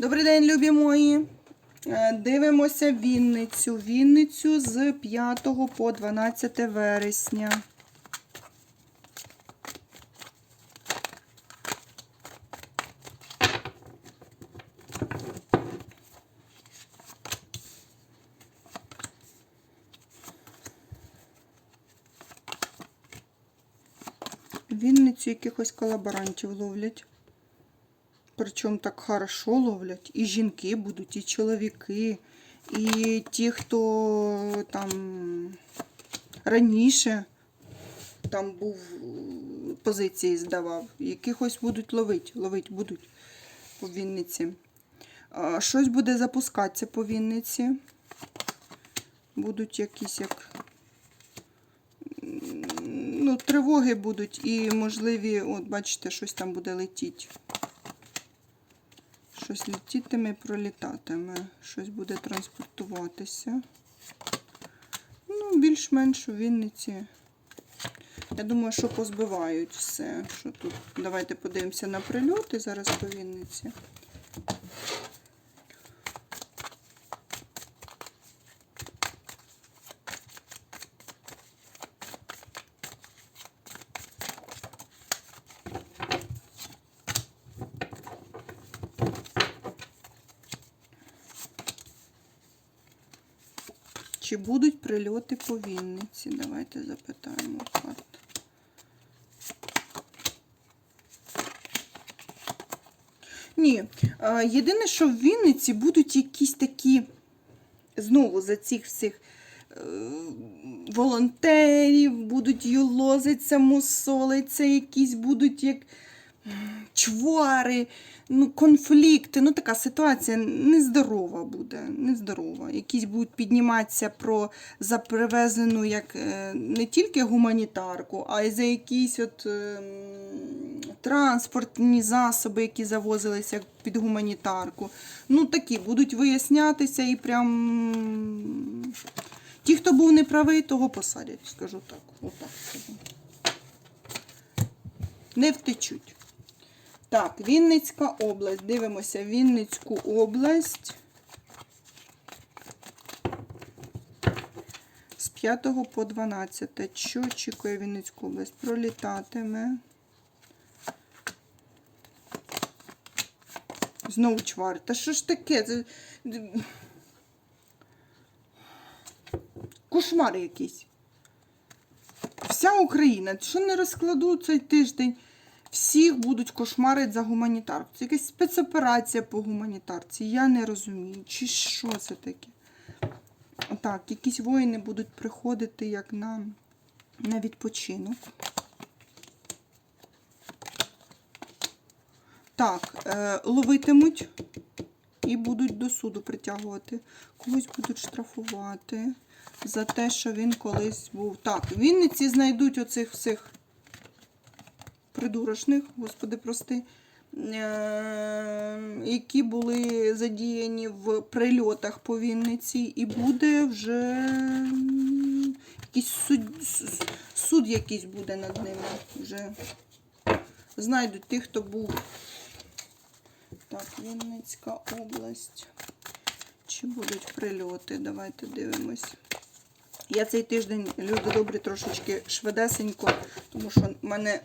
Добрий день, любі мої. Е, Дивимося Вінницю. Вінницю з 5 по 12 вересня. Вінницю якихось колаборантів ловлять. Причому так хорошо ловлять. І жінки будуть, і чоловіки, і ті, хто там раніше там був позиції здавав. Якихось будуть ловити, ловить будуть по Вінниці. Щось буде запускатися по Вінниці. Будуть якісь як. Ну, тривоги будуть і можливі, от бачите, щось там буде летіти. Щось летітиме і пролітатиме. Щось буде транспортуватися. Ну, більш-менш у Вінниці. Я думаю, що позбивають все. Що тут? Давайте подивимося на прильоти зараз по Вінниці. Чи будуть прильоти по Вінниці? Давайте запитаємо карт. Ні. Єдине, що в Вінниці будуть якісь такі, знову за цих всіх е, волонтерів, будуть юлозиться, мусолиться, якісь будуть як чвари, ну, конфлікти. Ну, така ситуація нездорова буде. Нездорова. Якісь будуть підніматися про за привезену як е, не тільки гуманітарку, а й за якісь от. е, Транспортні засоби, які завозилися під гуманітарку. Ну, такі будуть вияснятися і прям. Ті, хто був неправий, того посадять, скажу так. Отак. Не втечуть. Так, Вінницька область. Дивимося Вінницьку область. З 5 по 12. Що очікує Вінницьку область? Пролітатиме. Знову чвар. Та що ж таке? Це... Кошмар якийсь. Вся Україна, що не розкладу цей тиждень, всіх будуть кошмарити за гуманітарку. Це якась спецоперація по гуманітарці. Я не розумію, чи що це таке. Так, якісь воїни будуть приходити як на, на відпочинок. Так, е, ловитимуть і будуть до суду притягувати. Когось будуть штрафувати за те, що він колись був. Так, в Вінниці знайдуть оцих всіх придурочних, господи, прости, е, які були задіяні в прильотах по Вінниці, і буде вже якийсь суд, суд якийсь буде над ними. Вже знайдуть тих, хто був. Так, Вінницька область. Чи будуть прильоти? Давайте дивимось. Я цей тиждень, люди добрі, трошечки швидесенько, тому що в мене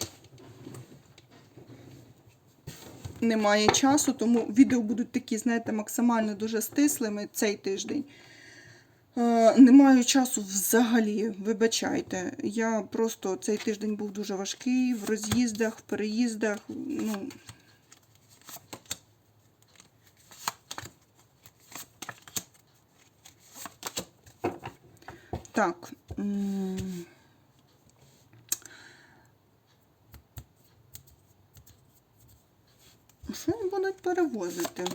немає часу, тому відео будуть такі, знаєте, максимально дуже стислими цей тиждень. Е, Не маю часу взагалі, вибачайте. Я просто цей тиждень був дуже важкий в роз'їздах, в переїздах. Ну, Так. Що вони будуть перевозити?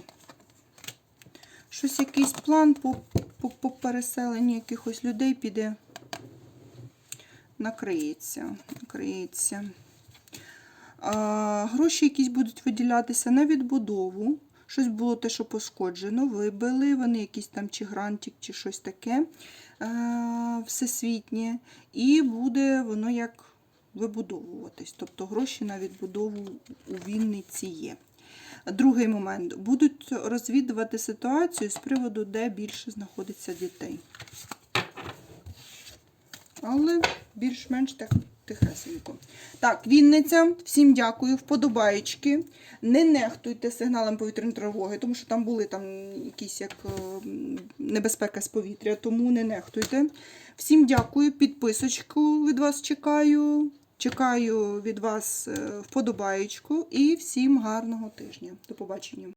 Щось якийсь план по, по, по переселенню якихось людей піде. Накриється. Накриється. А, гроші якісь будуть виділятися на відбудову. Щось було те, що пошкоджено, вибили вони якийсь там чи грантик, чи щось таке е, всесвітнє. І буде воно як вибудовуватись. Тобто гроші на відбудову у Вінниці є. Другий момент. Будуть розвідувати ситуацію з приводу, де більше знаходиться дітей. Але більш-менш так тихесенько. Так, Вінниця, всім дякую, вподобаєчки. Не нехтуйте сигналом повітряної тривоги, тому що там були там якісь як е, небезпека з повітря, тому не нехтуйте. Всім дякую, підписочку від вас чекаю. Чекаю від вас е, вподобаєчку і всім гарного тижня. До побачення.